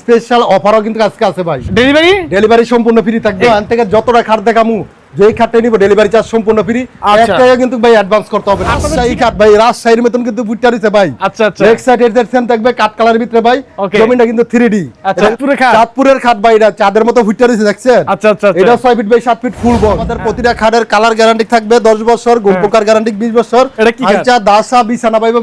Special অফারও কিন্তু আজকে আছে ভাই। ডেলিভারি ডেলিভারি সম্পূর্ণ ফ্রি থাকবে। এখান থেকে যতটা খাট দেখামু যেই নিব ডেলিভারি চার্জ সম্পূর্ণ ফ্রি আচ্ছা। এক টাকা কিন্তু ভাই অ্যাডভান্স করতে হবে রাজশাহী খাট ভাই রাজশাহীর মতন কিন্তু বুটটা দিতে ভাই। আচ্ছা আচ্ছা। লেগ সাইড এর সেম থাকবে কাট কালারের ভিতরে ভাই। কিন্তু 3D আচ্ছা, চাঁদপুরের খাট? চাঁদপুরের খাট ভাই এটা চাঁদের মতো ফুটটা দিছে দেখছেন? আচ্ছা আচ্ছা আচ্ছা। এটা 6 feet by 7 feet full box আমাদের প্রতিটা খাটের কালার গ্যারান্টি থাকবে 10 বছর গোল পোকার গ্যারান্টি 20 বছর। এটা কি খাট? দাসা বিছানা পাইবো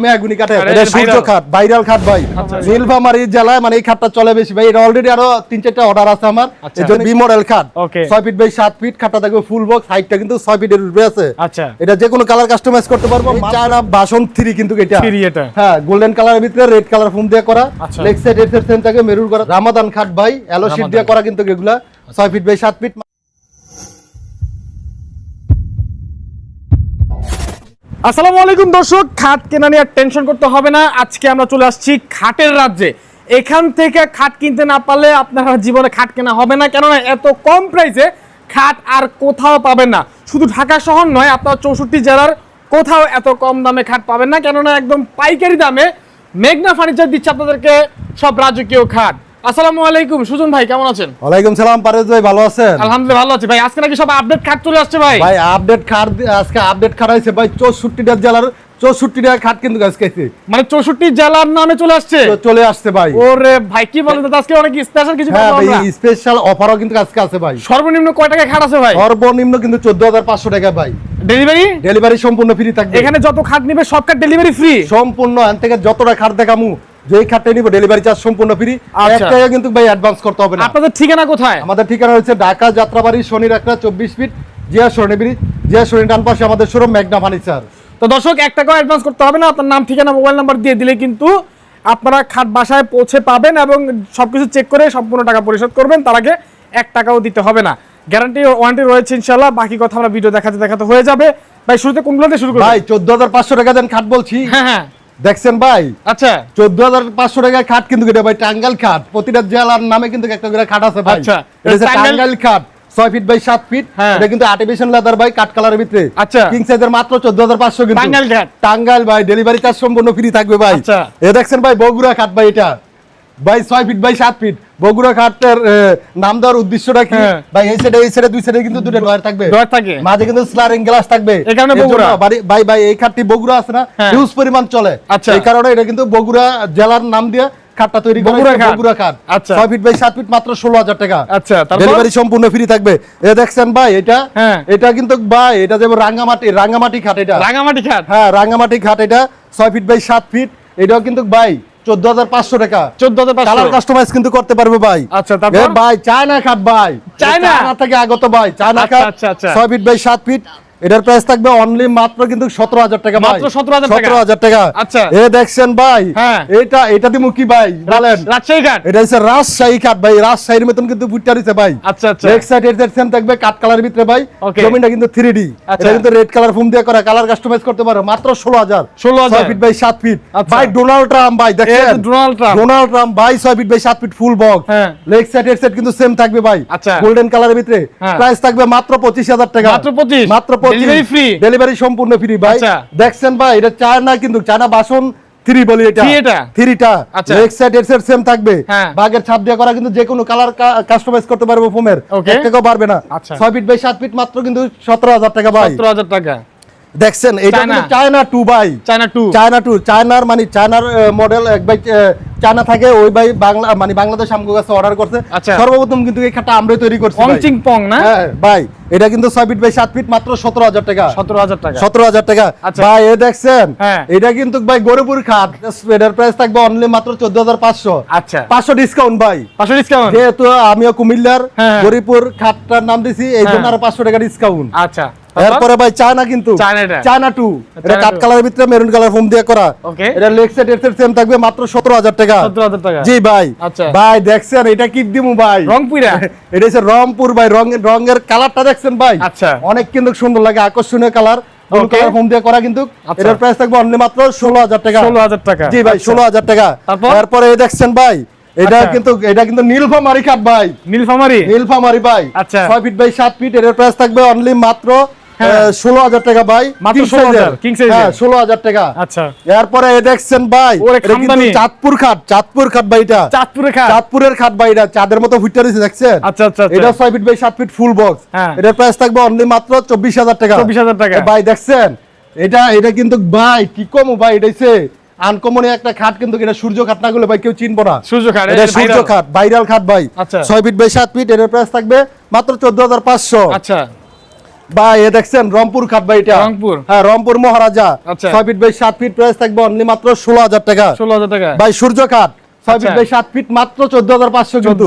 এটা সূর্য খাট ভাইরাল খাট ভাই। আচ্ছা। নীলফামারী জেলায় মানে এই খাটটা চলে বেশি। ভাই এটা অলরেডি আরও তিন চারটা অর্ডার আছে আমার। আচ্ছা। এজন্য বি মডেল খাট। 6 ফিট বাই 7 ফিট খাটটা থাকবে ফুল বক্স হাইটটা কিন্তু 6 ফিটের উপরে আছে। আচ্ছা। এটা যে কোনো কালার কাস্টমাইজ করতে পারব। চায়না বাসন 3 কিন্তু এটা। Three এটা। হ্যাঁ গোল্ডেন কালারের ভিতরে রেড কালার ফোম দিয়ে করা। লেগ সাইড এর সেম থাকে মেরুন করা। রামাদান খাট ভাই এলো শীট দিয়ে করা কিন্তু এগুলা 6 ফিট বাই 7 ফিট। আসসালামু আলাইকুম দর্শক খাট কেনা নিয়ে আর টেনশন করতে হবে না। আজকে আমরা চলে আসছি খাটের রাজ্যে। এখান থেকে খাট কিনতে না পারলে আপনারা জীবনে খাট কেনা হবে না। কেননা এত কম প্রাইসে খাট আর কোথাও পাবেন না। শুধু ঢাকা শহর নয়, আপনার চৌষট্টি জেলার কোথাও এত কম দামে খাট পাবেন না। কেননা একদম পাইকারি দামে মেঘনা ফার্নিচার দিচ্ছে আপনাদেরকে সব রাজকীয় খাট। আসসালামু আলাইকুম সুজন ভাই কেমন আছেন? ওয়ালাইকুম সালাম পারেজ ভাই ভালো আছেন? আলহামদুলিল্লাহ ভালো আছি। ভাই আজকে নাকি সব আপডেট খাট চলে আসছে ভাই? ভাই আপডেট খাট আজকে আপডেট খাট আছে ভাই 64টা জেলার 64টা খাট কিন্তু আজকে আছে। মানে চৌষট্টি জেলার নামে চলে আসছে? চলে আসছে ভাই। ওরে ভাই কি বলেন? তো আজকে অনেক স্পেশাল কিছু হ্যাঁ ভাই স্পেশাল অফারও কিন্তু আজকে আছে ভাই। সর্বনিম্ন কয় টাকা খাট আছে ভাই? সর্বনিম্ন কিন্তু 14500 টাকা ভাই। ডেলিভারি ডেলিভারি সম্পূর্ণ ফ্রি থাকবে। এখানে যত খাট নিবে সব খাট ডেলিভারি ফ্রি সম্পূর্ণ থেকে যতটা খাট দেখামু যেই খাটটা নিব ডেলিভারি চার্জ সম্পূর্ণ ফ্রি আচ্ছা। এক টাকা কিন্তু ভাই অ্যাডভান্স করতে হবে না। আপনাদের ঠিকানা কোথায়? আমাদের ঠিকানা হচ্ছে ঢাকা যাত্রাবাড়ি শনির একটা চব্বিশ ফিট জিয়া জিয়া স্বর্ণী ডান পাশে আমাদের শোরুম মেঘনা ফার্নিচার তো দর্শক এক টাকাও অ্যাডভান্স করতে হবে না। আপনার নাম ঠিকানা মোবাইল নাম্বার দিয়ে দিলে কিন্তু আপনারা খাট বাসায় পৌঁছে পাবেন এবং সবকিছু চেক করে সম্পূর্ণ টাকা পরিশোধ করবেন। তার আগে এক টাকাও দিতে হবে না। গ্যারান্টি ওয়ারেন্টি রয়েছে ইনশাল্লাহ বাকি কথা আমরা ভিডিও দেখাতে দেখাতে হয়ে যাবে। ভাই শুরুতে কোনগুলো দিয়ে শুরু করব ভাই চোদ্দ হাজার পাঁচশো টাকা দেন খাট বলছি। হ্যাঁ হ্যাঁ। দেখছেন ভাই? আচ্ছা। চোদ্দ হাজার পাঁচশো টাকা খাট কিন্তু এটা ভাই টাঙ্গাল খাট। প্রতিটা জেলার নামে কিন্তু একটা করে খাট আছে ভাই। আচ্ছা। টাঙ্গাইল খাট। ছয় ফিট বাই সাত ফিট। হ্যাঁ। এটা কিন্তু আর্টিফিশিয়াল লেদার ভাই কাট কালার ভিতরে। আচ্ছা। কিং সাইজের মাত্র চোদ্দ হাজার পাঁচশো কিন্তু। টাঙ্গাইল ভাই ডেলিভারি চার্জ সম্পূর্ণ ফ্রি থাকবে ভাই। আচ্ছা। এ দেখছেন ভাই বগুড়া খাট ভাই এটা। ভাই ছয় ফিট বাই সাত ফিট। বগুড়া খাটের নাম দেওয়ার উদ্দেশ্যটা কি হ্যাঁ। ভাই এই সাইডে এই সাইডে দুই সাইডে কিন্তু দুটো ডয়ার থাকবে ডর থাকে মাঝে কিন্তু স্লারিং গ্লাস থাকবে এই কারণে বগুড়া। ভাই ভাই এই খাটটি বগুড়া আছে না হ্যাঁ। হিউজ পরিমাণ চলে আচ্ছা। এই কারণে এটা কিন্তু বগুড়া জেলার নাম দিয়ে খাটটা তৈরি বগুড়া খাট। বগুড়া খাট আচ্ছা। ছয় ফিট বাই সাত ফিট মাত্র ষোলো হাজার টাকা আচ্ছা তারপর ডেলিভারি সম্পূর্ণ ফ্রি থাকবে এ দেখছেন ভাই এটা হ্যাঁ। এটা কিন্তু ভাই এটা যেমন রাঙ্গামাটি রাঙ্গামাটি খাট এটা খাট হ্যাঁ রাঙ্গামাটি খাট এটা ছয় ফিট বাই সাত ফিট এটাও কিন্তু ভাই চোদ্দ হাজার পাঁচশো টাকা চোদ্দ হাজার কালার কাস্টমাইজ কিন্তু করতে পারবে ভাই আচ্ছা, তারপর? ভাই চায়না খাট ভাই চায়না? থেকে আগত ভাই চায়না না খাট। ছয় ফিট বাই সাত ফিট এটার প্রাইস থাকবে অনলি মাত্র কিন্তু সতেরো হাজার টাকা মাত্র 17,000 টাকা? সতেরো হাজার টাকা আচ্ছা। এ দেখছেন ভাই হ্যাঁ। এটা এটা দিমু কি ভাই বলেন রাজশাহী এটা হচ্ছে রাজশাহী কাঠ ভাই রাজশাহীর মতন কিন্তু বুটটা দিছে ভাই আচ্ছা আচ্ছা লেগ সাইড এর সেম থাকবে কাট কালার ভিতরে ভাই. জমিনটা কিন্তু 3D আচ্ছা। এটা কিন্তু রেড কালার ফোম দিয়ে করা কালার কাস্টমাইজ করতে পারো মাত্র 16000 16,000 6 ফিট বাই 7 ফিট আচ্ছা। ভাই ডোনাল্ড ট্রাম্প ভাই দেখেন ডোনাল্ড ট্রাম্প। ডোনাল্ড ট্রাম্প ভাই 6 feet by 7 feet full box হ্যাঁ। লেগ সাইড এর সেট কিন্তু সেম থাকবে ভাই আচ্ছা। গোল্ডেন কালারের ভিতরে হ্যাঁ। প্রাইস থাকবে মাত্র 25000 টাকা মাত্র 25? মাত্র 25 Delivery ডেলিভারি সম্পূর্ণ ফ্রি ভাই আচ্ছা। দেখছেন ভাই এটা কিন্তু চায়না বাসন থ্রি বলি এটা থ্রিটা? 3টা আচ্ছা। লেগ সাইড এর সেট সেম থাকবে হ্যাঁ। বাগের ছাপ দিয়ে করা কিন্তু যে কোনো কালার কাস্টমাইজ করতে পারব ফোমের এক টাকাও পারবে না আচ্ছা। ছয় ফিট বাই সাত ফিট মাত্র কিন্তু সতেরো হাজার টাকা ভাই সতেরো হাজার টাকা দেখছেন এটা চায়না। টু ভাই চায়না টু চায়না টু চায়নার মানে চায়নার মডেল এক আহ, চায়না থাকে ওই ভাই বাংলা মানে বাংলাদেশ আমগো কাছে অর্ডার করছে আচ্ছা। সর্বপ্রথম কিন্তু এই খাটটা আমরাই তৈরি করছি পং ভাই। চিং পং না হ্যাঁ ভাই এটা কিন্তু ছয় ফিট বাই সাত ফিট মাত্র সতেরো হাজার টাকা সতেরো হাজার টাকা সতেরো হাজার টাকা আচ্ছা। ভাই এ দেখছেন হ্যাঁ। এটা কিন্তু ভাই গরুপুর খাট এটার প্রাইস থাকবে অনলি মাত্র চোদ্দ হাজার পাঁচশো আচ্ছা পাঁচশো ডিসকাউন্ট ভাই পাঁচশো ডিসকাউন্ট যেহেতু আমিও কুমিল্লার হ্যাঁ। গরিপুর খাটটার নাম দিছি এই জন্য হ্যাঁ। আরও পাঁচশো টাকা ডিসকাউন্ট আচ্ছা এরপরে ভাই চায়না কিন্তু। চায়না টু এটা কাঠ কালারের ভিতরে মেরুন কালার ফোম দিয়ে করা. এটা লেগ সাইড এর সেম থাকবে মাত্র সতেরো হাজার টাকা। টাকা। জি ভাই। আচ্ছা। ভাই দেখছেন এটা কি দিমু ভাই। রংপুরা? এটা হচ্ছে রংপুর ভাই রঙের রঙের কালারটা দেখছেন ভাই? আচ্ছা। অনেক কিন্তু সুন্দর লাগে আকর্ষণীয় কালার দিয়ে করা কিন্তু। আচ্ছা। এটার প্রাইস থাকবে অনলি মাত্র ষোলো হাজার টাকা। ষোলো হাজার টাকা। জি ভাই আচ্ছা। ষোলো হাজার টাকা। তারপর? দেখছেন ভাই এটা। কিন্তু এটা কিন্তু নীলফামারি ভাই। নীলফামারি? নীলফামারি ভাই। আচ্ছা। ছয় ফিট বাই সাত ফিট এর প্রাইস থাকবে অনলি মাত্র। ষোলো হাজার টাকা ভাই। মাত্র 16,000, size-এর। হ্যাঁ ষোলো হাজার টাকা। আচ্ছা। এরপরে এ দেখছেন ভাই এটা কিন্তু চাঁদপুর খাট চাঁদপুর খাট ভাই এটা। চাঁদপুরে খা চাঁদপুরের খাট ভাই এটা চাঁদের মতো ফুটে রয়েছে দেখছেন? আচ্ছা আচ্ছা আচ্ছা। এটা ছয় ফিট বাই সাত ফিট ফুল বক্স হ্যাঁ। এটার প্রাইস থাকবে অনলি মাত্র চব্বিশ হাজার টাকা। 24,000 টাকা। ভাই দেখছেন? এটা এটা কিন্তু ভাই কি কম ভাই এটা হচ্ছে আনকমন একটা খাট কিন্তু এটা সূর্য খাট না গুলো ভাই কেউ চিনবো না। সূর্য খাট, এটা এটা সূর্য খাট ভাইরাল খাট ভাই। আচ্ছা। ছয় ফিট বাই সাত ফিট এটার প্রাইস থাকবে মাত্র চোদ্দ হাজার পাঁচশো। আচ্ছা। ভাই এ দেখছেন রংপুর খাট এটা রংপুর। হ্যাঁ রংপুর মহারাজা আচ্ছা। ছয় ফিট বাই সাত ফিট প্রাইস থাকবে অনলি মাত্র ষোলো হাজার টাকা ষোলো হাজার টাকা ভাই সূর্য খাট ছয় ফিট আচ্ছা। বাই সাত ফিট মাত্র চোদ্দ হাজার পাঁচশো কিন্তু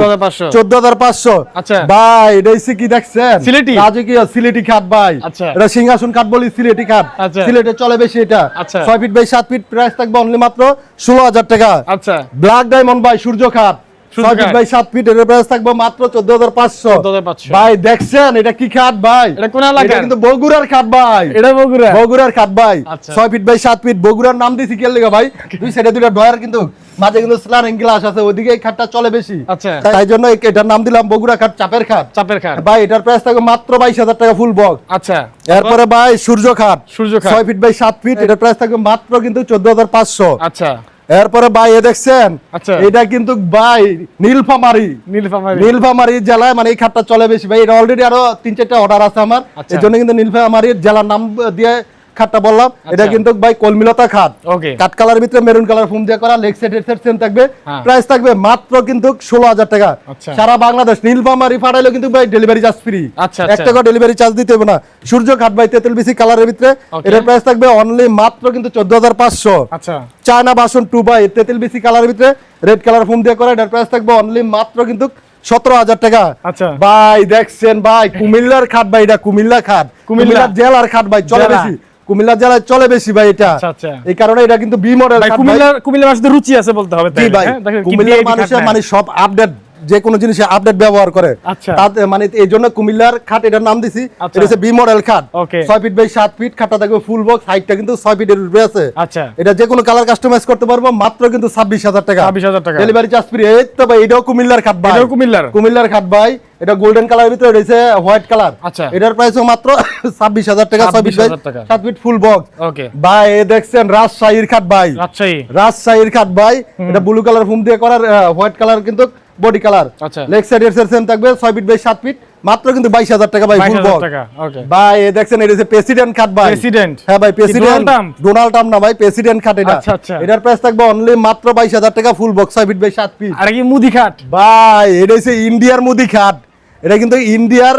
চোদ্দ হাজার পাঁচশো আচ্ছা। ভাই এটা কি দেখছেন সিলেটি? রাজকীয় সিলেটি খাট ভাই আচ্ছা। এটা সিংহাসন খাট বলি সিলেটি খাট আচ্ছা। সিলেটে চলে বেশি এটা আচ্ছা। ছয় ফিট বাই সাত ফিট প্রাইস থাকবে অনলি মাত্র ষোলো হাজার টাকা আচ্ছা ব্ল্যাক ডায়মন্ড ভাই সূর্য খাট সূর্য ছয় ফিট খাট। বাই সাত ফিট এর প্রাইস থাকবে মাত্র চোদ্দ হাজার পাঁচশো। 14,500 ভাই দেখছেন? এটা কি খাট ভাই? এটা কোন এলাকার? কিন্তু বগুড়ার খাট ভাই। এটা বগুড়া? বগুড়ার খাট ভাই। আচ্ছা। ফিট বাই সাত ফিট বগুড়ার নাম দিছি কে লেগে ভাই? দুই সাইডে দুইটা ডয়ার কিন্তু মাঝে কিন্তু স্লারিং গ্লাস আছে ওইদিকে এই খাটটা চলে বেশি। আচ্ছা। তাই জন্য এটার নাম দিলাম বগুড়া খাট চাপের খাট। চাপের খাট। ভাই এটার প্রাইস থাকবে মাত্র বাইশ হাজার টাকা ফুল বক্স আচ্ছা। এরপরে ভাই সূর্য খাট। সূর্য খাট। ফিট বাই সাত ফিট এটার প্রাইস থাকবে মাত্র কিন্তু চোদ্দ হাজার পাঁচশো। আচ্ছা। এরপরে ভাই এ দেখছেন? আচ্ছা। এটা কিন্তু ভাই নীলফামারি। নীলফামারি। নীলফামারি জেলায় মানে এই খাতটা চলে বেশি। ভাই এটা অলরেডি আরও তিন চারটা অর্ডার আছে আমার। আচ্ছা। এই জন্য কিন্তু নীলফামারির জেলার নাম দিয়ে খাটটা বললাম এটা কিন্তু ভাই কলমিলতা খাট ওকে কাট কালার ভিতরে মেরুন কালার ফোম দিয়ে করা লেগ সেট সেট সেম থাকবে হ্যাঁ। প্রাইস থাকবে মাত্র কিন্তু ষোলো হাজার টাকা আচ্ছা। সারা বাংলাদেশ নীলফামারি ফাটাইলে কিন্তু ভাই ডেলিভারি চার্জ ফ্রি আচ্ছা, এক আচ্ছা। টাকা ডেলিভারি চার্জ দিতে হবে না সূর্য খাট ভাই তেতুল বিসি কালারের ভিতরে. এটার প্রাইস থাকবে অনলি মাত্র কিন্তু চোদ্দ হাজার পাঁচশো আচ্ছা চায়না বাসন টু বাই তেতুল বিসি কালারের ভিতরে রেড কালার ফোম দিয়ে করা এটার প্রাইস থাকবে অনলি মাত্র কিন্তু সতেরো হাজার টাকা আচ্ছা। ভাই দেখছেন ভাই কুমিল্লার খাট ভাই এটা কুমিল্লা খাট কুমিল্লা। কুমিল্লার জেলার খাট ভাই চলে। বেশি কুমিল্লা জেলায় চলে বেশি ভাই এটা। আচ্ছা, আচ্ছা। এই কারণে এটা কিন্তু বি মডেল ভাই কুমিল্লার কুমিল্লার মানুষদের রুচি আছে বলতে হবে জি ভাই হ্যাঁ? কুমিল্লার মানুষের মানে সব আপডেট যে কোনো জিনিসে আপডেট ব্যবহার করে। আচ্ছা। মানে এই জন্য কুমিল্লার খাট এটার নাম দিছি। এটা হচ্ছে বি মডেল খাট। ছয় ফিট বাই সাত ফিট খাটটা থাকবে ফুল বক্স হাইটটা কিন্তু ছয় ফিটের উপরে আছে। আচ্ছা। এটা যে কোনো কালার কাস্টমাইজ করতে পারব মাত্র কিন্তু ছাব্বিশ হাজার টাকা। 26,000 টাকা। ডেলিভারি চার্জ ফ্রি এই তো ভাই এটাও কুমিল্লার খাট ভাই। কুমিল্লার? কুমিল্লার খাট ভাই। এটা গোল্ডেন কালার ভিতরে রয়েছে হোয়াইট কালার আচ্ছা। এটার প্রাইসও মাত্র ছাব্বিশ হাজার টাকা ছয় ফিট বাই 26,000 টাকা। সাত ফিট ফুল বক্স ওকে ভাই এ দেখছেন রাজশাহীর খাট ভাই। রাজশাহী। রাজশাহীর খাট ভাই। এটা ব্লু কালার ফুম দিয়ে করার হোয়াইট কালার কিন্তু বডি কালার আচ্ছা। লেগ সাইড এর সেম থাকবে ছয় ফিট বাই সাত ফিট মাত্র কিন্তু বাইশ হাজার টাকা ভাই ফুল 22,000 বক্স ওকে ভাই এ দেখছেন এটা হচ্ছে প্রেসিডেন্ট খাট ভাই। প্রেসিডেন্ট হ্যাঁ ভাই প্রেসিডেন্ট ডোনাল্ড ট্রাম্প? না ভাই প্রেসিডেন্ট খাট এটা। আচ্ছা, আচ্ছা। এটার প্রাইস থাকবে অনলি মাত্র বাইশ হাজার টাকা ফুল বক্স ছয় ফিট বাই সাত ফিট আর কি মুদি খাট? ভাই এটা হচ্ছে ইন্ডিয়ার মুদি খাট। এটা কিন্তু ইন্ডিয়ার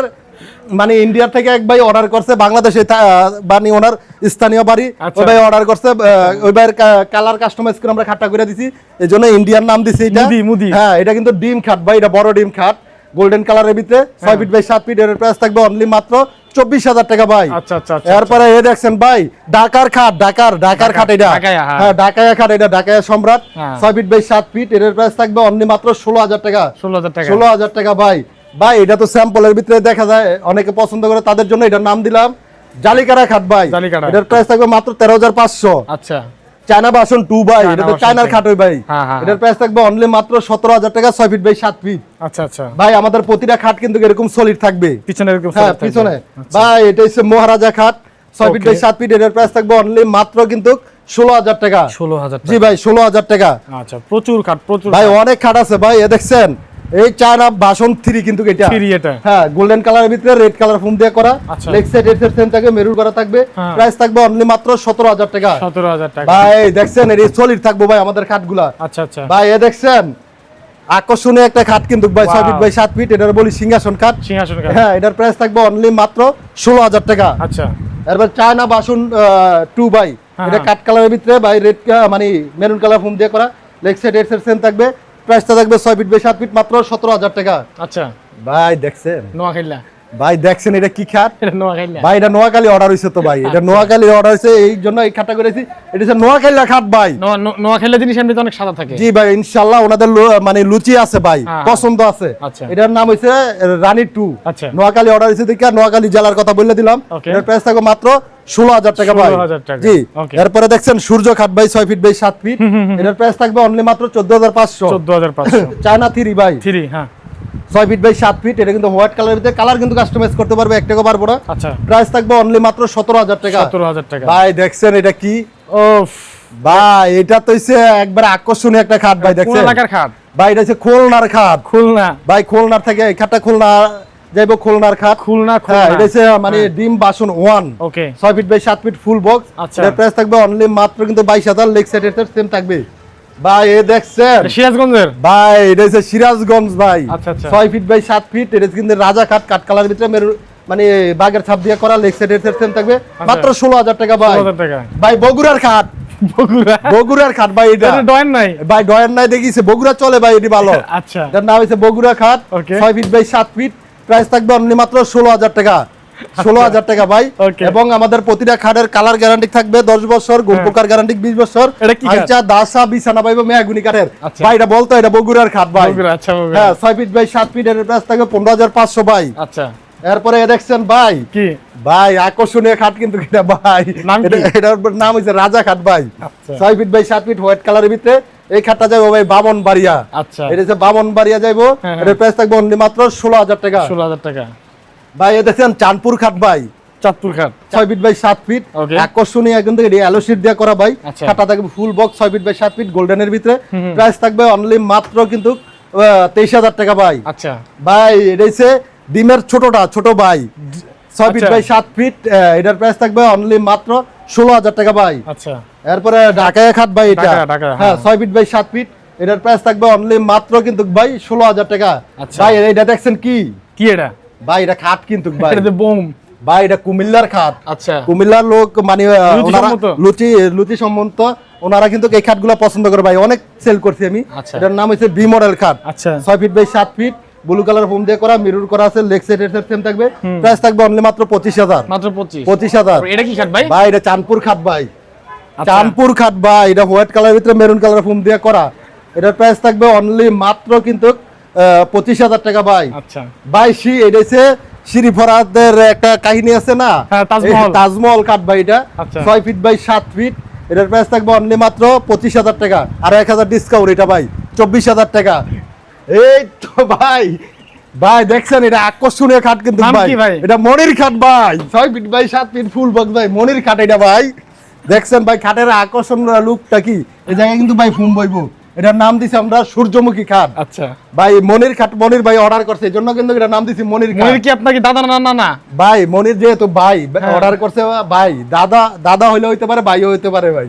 মানে ইন্ডিয়ার থেকে এক ভাই অর্ডার করছে বাংলাদেশে মানে ওনার স্থানীয় বাড়ি। আচ্ছা। ওই ভাই অর্ডার করছে ওই ভাইয়ের কালার কাস্টমাইজ করে আমরা খাটটা করে দিছি। এই জন্য ইন্ডিয়ান নাম দিছি এটা। মুদি, মুদি। হ্যাঁ এটা কিন্তু ডিম খাট ভাই এটা বড় ডিম খাট গোল্ডেন কালারের ভিতরে। হ্যাঁ। ছয় ফিট বাই সাত ফিট এর প্রাইস থাকবে অনলি মাত্র চব্বিশ হাজার টাকা ভাই। আচ্ছা, আচ্ছা, আচ্ছা, এরপরে এ দেখছেন ভাই ঢাকার খাট ঢাকার ঢাকার খাট এটা। হ্যাঁ। হ্যাঁ ঢাকায়া খাট এটা ঢাকায়া সম্রাট। হ্যাঁ। ছয় ফিট বাই সাত ফিট এর প্রাইস থাকবে অনলি মাত্র ষোলো হাজার টাকা। ষোলো হাজার টাকা। ষোলো হাজার টাকা ভাই। ভাই এটা তো স্যাম্পলের ভিতরে দেখা যায় অনেকে পছন্দ করে তাদের জন্য এটার নাম দিলাম জালিকারা খাট ভাই। এটার প্রাইস থাকবে মাত্র তেরো হাজার পাঁচশো। আচ্ছা। চায়না বাসন টু ভাই এটা তো চায়নার two। খাট ওই ভাই। হ্যাঁ, হ্যাঁ, এটার প্রাইস থাকবে অনলি মাত্র সতেরো হাজার টাকা ছয় ফিট বাই সাত ফিট আচ্ছা আচ্ছা। ভাই আমাদের প্রতিটা খাট কিন্তু এরকম সলিড থাকবে। পিছনে এরকম হ্যাঁ পিছনে। আচ্ছা। ভাই এটা হচ্ছে মহারাজা খাট ছয় ফিট বাই সাত ফিট এটার প্রাইস থাকবে অনলি মাত্র কিন্তু ষোলো হাজার টাকা। ষোলো হাজার জি ভাই ষোলো হাজার টাকা। আচ্ছা প্রচুর খাট প্রচুর ভাই অনেক খাট আছে ভাই এ দেখছেন? এই চায়না বাসন থ্রি কিন্তু এটা। হ্যাঁ গোল্ডেন কালারের ভিতরে রেড কালার ফোম দিয়ে করা। আচ্ছা। লেগ সাইড এর সেম থাকবে মেরুন করা থাকবে। হ্যাঁ। প্রাইস থাকবে অনলি মাত্র সতেরো হাজার টাকা। সতেরো হাজার টাকা। ভাই দেখছেন এর সলিড থাকব ভাই আমাদের খাটগুলা। আচ্ছা আচ্ছা। ভাই এ দেখছেন আকর্ষণীয় একটা খাট কিন্তু ভাই ছয় ফিট বাই সাত ফিট এটার বলি সিংহাসন খাট। সিংহাসন খাট। হ্যাঁ এটার প্রাইস থাকবে অনলি মাত্র ষোলো হাজার টাকা। আচ্ছা। এরপর চায়না বাসন টু বাই। হ্যাঁ, এটা হ্যাঁ। কাট কালারের ভিতরে ভাই রেড মানে মেরুন কালার ফোম দিয়ে করা। লেগ সাইড এর সেম থাকবে। প্রাইসটা থাকবে ছয় ফিট বাই সাত ফিট মাত্র সতেরো হাজার টাকা। আচ্ছা। ভাই দেখছেন? নোয়াখাইলা ভাই দেখছেন এটা কি খাট? ভাই এটা নোয়াখালী অর্ডার হয়েছে তো ভাই। এটা নোয়াখালী অর্ডার হয়েছে এই জন্য এই খাটটা করেছি। এটা হচ্ছে নোয়াখালী খাট ভাই। নোয়া- নো- নোয়াখাইলা জিনিস এমনিতে অনেক সাদা থাকে। জি ভাই ইনশাল্লাহ ওনাদের মানে লুচি আছে ভাই হ্যাঁ। পছন্দ আছে। আচ্ছা। এটার নাম হয়েছে রানী টু। আচ্ছা। নোয়াখালী অর্ডার হয়েছে দেখে নোয়াখালী জেলার কথা বলে দিলাম। এটার প্রাইস থাকবে মাত্র ষোলো হাজার টাকা ভাই। জি। এরপরে দেখছেন সূর্য খাট ভাই ছয় ফিট বাই সাত ফিট এটার প্রাইস থাকবে অনলি মাত্র চোদ্দ হাজার পাঁচশো। চোদ্দ হাজার চায়না থ্রি ভাই। থ্রি হ্যাঁ। ছয় ফিট বাই সাত ফিট এটা কিন্তু হোয়াইট কালারের ভিতরে কালার কিন্তু কাস্টমাইজ করতে পারবে এক টাকা পারব না। আচ্ছা। প্রাইস থাকবে অনলি মাত্র সতেরো হাজার টাকা। সতেরো হাজার টাকা। ভাই দেখছেন এটা কি? ওফ ভাই এটা তো একবার আকর্ষণীয় একটা খাট ভাই দেখছেন? এলাকার খাট। ভাই এটা হচ্ছে খুলনার খাট। খুলনা। ভাই খুলনার থেকে এই খাটটা খুলনা যাইবো খুলনার খাট। খুলনা হ্যাঁ এটা হচ্ছে মানে ডিম বাসন ওয়ান ওকে ছয় ফিট বাই সাত ফিট ফুল বক্স আচ্ছা। প্রাইস থাকবে অনলি মাত্র কিন্তু বাইশ হাজার লেগ এর সেম থাকবে। ভাই এ দেখছেন? সিরাজগঞ্জের? ভাই এটা হচ্ছে সিরাজগঞ্জ ভাই। আচ্ছা, আচ্ছা। ছয় ফিট বাই সাত ফিট এটা কিন্তু রাজা খাট কাঠ কালার ভিতরে মেরু- মানে বাগের ছাপ দিয়ে করা লেগ সাইড সেম থাকবে। মাত্র ষোলো হাজার টাকা ভাই। ভাই বগুড়ার খাট। বগুড়া? বগুড়ার খাট ভাই এটা। ডয়েন নাই? ভাই ডয়ার নাই দেখিছে বগুড়া চলে ভাই এটি ভালো। আচ্ছা। এটার নাম হচ্ছে বগুড়া খাট ছয় ফিট বাই সাত ফিট প্রাইস থাকবে অনলি মাত্র ষোলো হাজার টাকা। ষোলো হাজার টাকা ভাই। এবং আমাদের প্রতিটা খাটের কালার গ্যারান্টি থাকবে দশ বছর গোলপোকার গ্যারান্টি বিশ বছর? আইচা দাসা বিছানা পাইবো মেয়াগুনি কাঠের। আচ্ছা। ভাই এটা বলতো এটা বগুড়ার খাট ভাই। আচ্ছা হ্যাঁ ছয় ফিট বাই সাত ফিট এর প্রাইস থাকবে পনেরো হাজার পাঁচশো ভাই। আচ্ছা। এরপরে দেখছেন ভাই। কি? ভাই আকর্ষণীয় খাট কিন্তু এটা ভাই। নাম এটার নাম হচ্ছে রাজা খাট ভাই। আচ্ছা। ছয় ফিট বাই সাত ফিট হোয়াইট কালারের ভিতরে। এই খাটটা যাব ভাই বামন বাড়িয়া আচ্ছা। এটা হচ্ছে বামন বাড়িয়া যাইবো। হ্যাঁ, হ্যাঁ। এটার প্রাইস থাকবে অনলি মাত্র ষোলো হাজার টাকা। ষোলো হাজার টাকা। ভাই এ দেখছেন চাঁদপুর খাট ভাই। চাঁদপুর খাট। ছয় ফিট বাই সাত ফিট। আকর্ষণীয় কিন্তু এটি অ্যালো শিট দিয়ে করা ভাই। থাকবে ফুল বক্স ছয় ফিট বাই সাত ফিট গোল্ডেনের ভিতরে। প্রাইস থাকবে অনলি মাত্র কিন্তু তেইশ হাজার টাকা ভাই। আচ্ছা। ভাই এটা হচ্ছে ডিমের ছোটটা ছোট ভাই। ছয় ফিট আচ্ছা। বাই সাত ফিট এটার প্রাইস থাকবে অনলি মাত্র ষোলো হাজার টাকা ভাই। আচ্ছা। এরপরে ঢাকায় খাট ভাই এটা। হ্যাঁ। হ্যাঁ। ছয় ফিট বাই সাত ফিট এটার প্রাইস থাকবে অনলি মাত্র কিন্তু ভাই ষোলো হাজার টাকা। ভাই এটা দেখছেন কি? কি এটা? ভাই এটা খাট কিন্তু ভাই। এটা বোম। ভাই এটা কুমিল্লার খাট। আচ্ছা। কুমিল্লার লোক মানে লুচি লুচি সম্মত। ওনারা কিন্তু এই খাটগুলো পছন্দ করে ভাই। অনেক সেল করছি আমি। আচ্ছা। এটার নাম হচ্ছে বি মডেল খাট। আচ্ছা। ছয় ফিট বাই সাত ফিট ব্লু কালার ফোম দিয়ে করা মিরর করা আছে লেগ সাইড সেম থাকবে। প্রাইস থাকবে অনলি মাত্র পঁচিশ হাজার। মাত্র পঁচিশ। পঁচিশ হাজার। এটা কি খাট ভাই? ভাই এটা চাঁদপুর খাট ভাই। আচ্ছা। চাঁদপুর খাট ভাই। এটা হোয়াইট কালার ভিতরে মেরুন কালার ফোম দিয়ে করা। এটার প্রাইস থাকবে অনলি মাত্র কিন্তু পঁচিশ হাজার টাকা ভাই আচ্ছা। ভাই সি এটা শ্রীফরাদের একটা কাহিনী আছে না? হ্যাঁ, তাজমহল। কাঠ ভাই এটা। আচ্ছা। ছয় ফিট বাই সাত ফিট এটার প্রাইস থাকবে অনলি মাত্র পঁচিশ হাজার টাকা। আর এক হাজার ডিসকাউন্ট এটা ভাই চব্বিশ হাজার টাকা। এই তো ভাই ভাই দেখছেন এটা আকর্ষণীয় খাট কিন্তু ভাই? এটা মনির খাট ভাই ছয় ফিট বাই সাত ফিট ফুল বক্স ভাই মনির খাট এটা ভাই দেখছেন ভাই খাটের আকর্ষণ লুকটা কি? এই জায়গায় কিন্তু ভাই ফুম বইবো। এটার নাম দিছি আমরা সূর্যমুখী খাট। আচ্ছা। ভাই মনির খাট মনির ভাই অর্ডার করছে এই জন্য কিন্তু এটা নাম দিছি মনির খাট। মনির কি আপনাকে দাদা না না না? ভাই মনির যেহেতু ভাই হ্যাঁ। অর্ডার করছে ভাই দাদা দাদা হইলে হইতে পারে ভাইও হইতে পারে ভাই।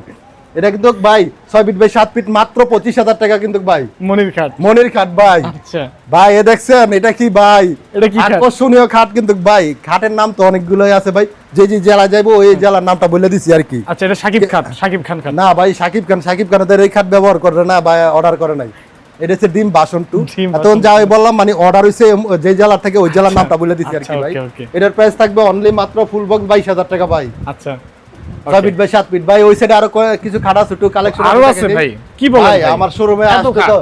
এটা কিন্তু ভাই ছয় ফিট বাই সাত ফিট মাত্র পঁচিশ হাজার টাকা কিন্তু ভাই। মনির খাট। মনির খাট ভাই। আচ্ছা। ভাই এ দেখছেন এটা কি ভাই? এটা কি আকর্ষণীয় খাট কিন্তু ভাই। খাটের নাম তো অনেকগুলোই আছে ভাই। যে যে জেলা যাইবো ওই জেলার নামটা বলে দিছি আর কি। আচ্ছা এটা সাকিব খান সাকিব খান খান না ভাই সাকিব খান সাকিব খান এই খাট ব্যবহার করে না ভাই অর্ডার করে নাই। এটা হচ্ছে ডিম বাসন টু। বাসন যা বললাম মানে অর্ডার হইছে যে জেলার থেকে ওই জেলার নামটা বলে দিছি আর আচ্ছা, কি ভাই। okay, okay. এটার প্রাইস থাকবে অনলি মাত্র ফুল বক্স বাইশ হাজার টাকা ভাই। আচ্ছা। ছয় ফিট বাই সাত ফিট ভাই ওই সাইডে আরও কিছু খাট কালেকশন আরও আছে ভাই। কি বলেন ভাই? আমার শোরুমে আসতে তো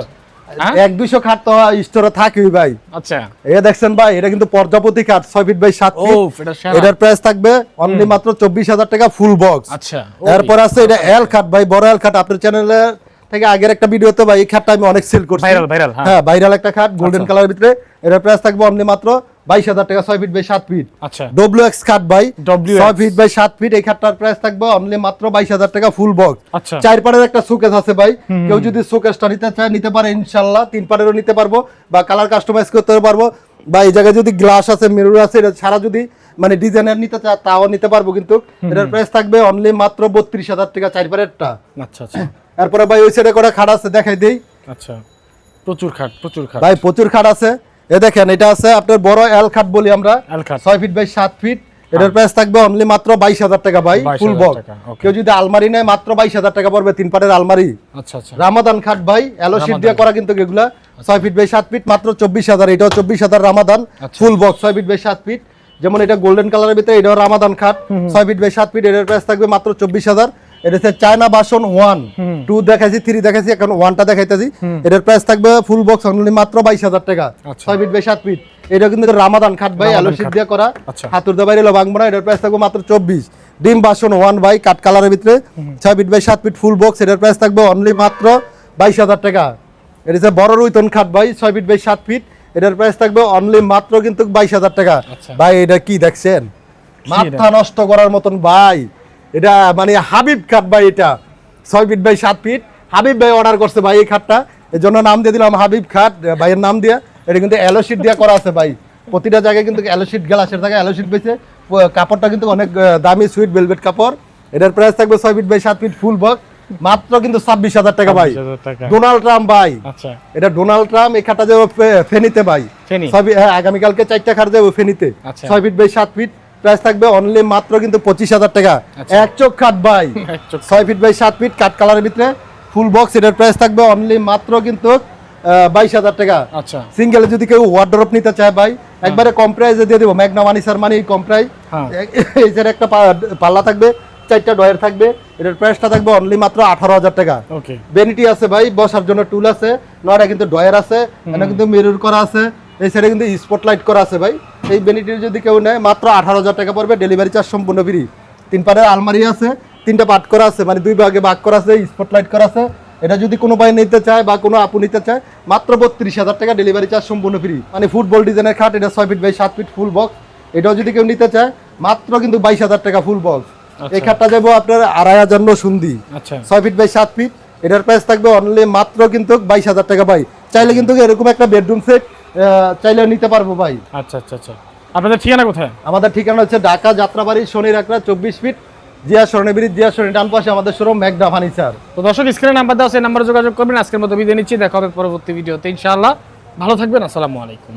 হ্যাঁ? এক দুইশো খাট তো স্টোরে থাকেই ভাই। আচ্ছা। এ দেখছেন ভাই এটা কিন্তু পর্যাপতি খাট ছয় ফিট বাই সাত। এটার প্রাইস থাকবে অনলি মাত্র চব্বিশ হাজার টাকা ফুল বক্স আচ্ছা। এরপর আছে এটা এল খাট ভাই বড় এল খাট। আপনার চ্যানেলে থেকে আগের একটা ভিডিওতে ভাই এই খাটটা আমি অনেক সেল করছি। Viral, হ্যাঁ। হ্যাঁ ভাইরাল একটা খাট গোল্ডেন আচ্ছা। কালারের ভিতরে। এটার প্রাইস থাকবে অনলি মাত্র বাইশ হাজার টাকা ছয় ফিট বাই সাত ফিট আচ্ছা। ডব্লিউ এক্স খাট ভাই ছয় ফিট বাই সাত ফিট এই খাটটার প্রাইস থাকবে অনলি মাত্র বাইশ হাজার টাকা ফুল বক্স আচ্ছা। চার পাড়ের একটা শোকেস আছে ভাই। কেউ যদি শোকেসটা নিতে চায় নিতে পারে ইনশাল্লাহ। তিন পাড়েরও নিতে পারব বা কালার কাস্টমাইজ করতে পারব। বা এই জায়গায় যদি গ্লাস আছে মিরর আছে এটা ছাড়া যদি মানে ডিজাইনের নিতে চায় তাও নিতে পারব কিন্তু। এটার প্রাইস থাকবে অনলি মাত্র বত্রিশ হাজার টাকা চার পাড়েরটা আচ্ছা আচ্ছা। এরপরে ভাই ওই সাইডে করে খাট আছে দেখাই দেই। আচ্ছা। প্রচুর খাট প্রচুর খাট। ভাই প্রচুর খাট আছে। এ দেখেন এটা আছে আপনার বড় এল খাট বলি আমরা। ছয় ফিট বাই সাত ফিট এটার প্রাইস থাকবে অনলি মাত্র বাইশ হাজার টাকা ভাই ফুল okay. কেউ যদি আলমারি নেয় মাত্র বাইশ হাজার টাকা পড়বে তিন পাটের আলমারি। আচ্ছা আচ্ছা। রামাদান খাট ভাই এলো শিট দিয়ে করা কিন্তু এগুলা ছয় ফিট বাই সাত ফিট মাত্র চব্বিশ হাজার। এটাও চব্বিশ হাজার রামাদান আচ্ছা। ফুল বক্স ছয় ফিট বাই সাত ফিট যেমন এটা গোল্ডেন কালারের ভিতরে এটাও রামাদান খাট। ছয় ফিট বাই সাত ফিট এটার প্রাইস থাকবে মাত্র চব্বিশ হাজার। এটা হচ্ছে চায়না বাসন ওয়ান টু দেখাইছি থ্রি দেখাইছি এখন ওয়ানটা দেখাইতেছি। এটার প্রাইস থাকবে ফুল বক্স অনলি মাত্র বাইশ হাজার টাকা। আচ্ছা। ছয় ফিট বাই সাত ফিট এটা কিন্তু রামাদান খাট ভাই আলো দিয়ে করা। আচ্ছা। হাতুর দে বাইরে ভাঙবো না এটার প্রাইস থাকবে মাত্র চব্বিশ। ডিম বাসন ওয়ান বাই কাট কালারের ভিতরে। ছয় ফিট বাই সাত ফিট ফুল বক্স এটার প্রাইস থাকবে অনলি মাত্র বাইশ হাজার টাকা। এটা হচ্ছে বড় রুইতন খাট ভাই ছয় ফিট বাই সাত ফিট এটার প্রাইস থাকবে অনলি মাত্র কিন্তু বাইশ হাজার টাকা। আচ্ছা। ভাই এটা কি দেখছেন? মাথা নষ্ট করার মতন ভাই। এটা মানে হাবিব খাট ভাই এটা ছয় ফিট বাই সাত ফিট। হাবিব ভাই অর্ডার করছে ভাই এই খাটটা এর জন্য নাম দিয়ে দিলাম হাবিব খাট ভাইয়ের নাম দিয়ে। এটা কিন্তু অ্যালোশিট দিয়ে করা আছে ভাই। প্রতিটা জায়গায় কিন্তু অ্যালোশিট গ্লাসের জায়গায় অ্যালোশিট পেয়েছে কাপড়টা কিন্তু অনেক দামি সুইট ভেলভেট কাপড়। এটার প্রাইস থাকবে ছয় ফিট বাই সাত ফিট ফুল বক্স মাত্র কিন্তু ছাব্বিশ হাজার টাকা ভাই। ডোনাল্ড ট্রাম্প ভাই। আচ্ছা। এটা ডোনাল্ড ট্রাম্প এই খাটটা যাবে ফেনীতে ভাই। হ্যাঁ আগামীকালকে চারটা খাট যাবে ফেনীতে। আচ্ছা। ছয় ফিট বাই সাত ফিট। প্রাইস থাকবে অনলি মাত্র কিন্তু পঁচিশ হাজার টাকা। আচ্ছা। এক চোখ খাট চোখ ছয় ফিট বাই সাত ফিট কাঠ কালারের ভিতরে। ফুল বক্স এটার প্রাইস থাকবে অনলি মাত্র কিন্তু বাইশ হাজার টাকা। আচ্ছা। সিঙ্গেলে যদি কেউ ওয়ার্ড্রপ নিতে চায় ভাই একবারে কম প্রাইসে দিয়ে দেবো। ম্যাগনা মানি স্যার মানে কম প্রাইস হ্যাঁ। এই একটা পাল্লা থাকবে চারটা ডয়ের থাকবে এটার প্রাইসটা থাকবে অনলি মাত্র আঠারো হাজার টাকা। ওকে বেনিটি আছে ভাই বসার জন্য টুল আছে নয়টা কিন্তু ডয়ার আছে এটা কিন্তু মিরর করা আছে এই সাইডে কিন্তু স্পটলাইট করা আছে ভাই। এই বেনিটির যদি কেউ নেয় মাত্র আঠারো হাজার টাকা পড়বে ডেলিভারি চার্জ সম্পূর্ণ ফ্রি তিন পারের আলমারি আছে তিনটা পাট করা আছে মানে দুই ভাগে ভাগ করা আছে স্পটলাইট করা আছে। এটা যদি কোনো ভাই নিতে চায় বা কোনো আপু নিতে চায় মাত্র বত্রিশ হাজার টাকা ডেলিভারি চার্জ সম্পূর্ণ ফ্রি মানে ফুটবল ডিজাইনের খাট এটা ছয় ফিট বাই সাত ফিট ফুল বক্স এটাও যদি কেউ নিতে চায় মাত্র কিন্তু বাইশ হাজার টাকা ফুল বক্স এই খাটটা যাব আপনার আড়াই হাজার সুন্দি আচ্ছা। ছয় ফিট বাই সাত ফিট এটার প্রাইস থাকবে অনলি মাত্র কিন্তু বাইশ হাজার টাকা ভাই। চাইলে কিন্তু এরকম একটা বেডরুম সেট চাইলে নিতে পারব ভাই। আচ্ছা আচ্ছা আচ্ছা। আপনাদের ঠিকানা কোথায়? আমাদের ঠিকানা হচ্ছে ঢাকা যাত্রাবাড়ি শনি একরা চব্বিশ ফিট জিয়া স্বর্ণে জিয়া স্বর্ণী ডান পাশে আমাদের শোরুম ম্যাকডা ফার্নিচার তো দর্শক স্ক্রিনে নাম্বার দেওয়া সেই নাম্বারে যোগাযোগ করবেন। আজকের মতো বিদায় নিচ্ছি দেখা হবে পরবর্তী ভিডিওতে ইনশাআল্লাহ। ভালো থাকবেন আসসালামু আলাইকুম।